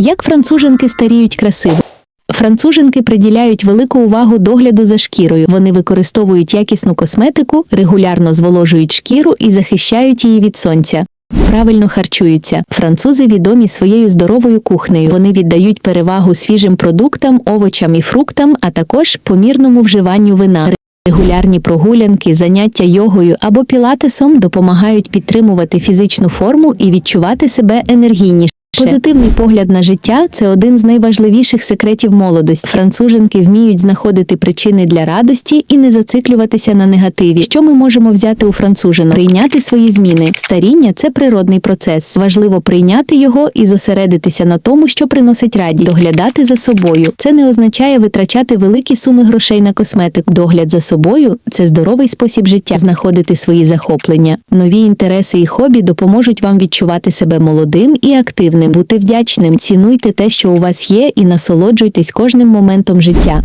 Як француженки старіють красиво? Француженки приділяють велику увагу догляду за шкірою. Вони використовують якісну косметику, регулярно зволожують шкіру і захищають її від сонця. Правильно харчуються. Французи відомі своєю здоровою кухнею. Вони віддають перевагу свіжим продуктам, овочам і фруктам, а також помірному вживанню вина. Регулярні прогулянки, заняття йогою або пілатесом допомагають підтримувати фізичну форму і відчувати себе енергійніше. Позитивний погляд на життя це один з найважливіших секретів молодості. Француженки вміють знаходити причини для радості і не зациклюватися на негативі. Що ми можемо взяти у францужинок? Прийняти свої зміни. Старіння це природний процес. Важливо прийняти його і зосередитися на тому, що приносить радість. Доглядати за собою. Це не означає витрачати великі суми грошей на косметику. Догляд за собою це здоровий спосіб життя. Знаходити свої захоплення. Нові інтереси і хобі допоможуть вам відчувати себе молодим і активним. Бути вдячним, цінуйте те, що у вас є, і насолоджуйтесь кожним моментом життя.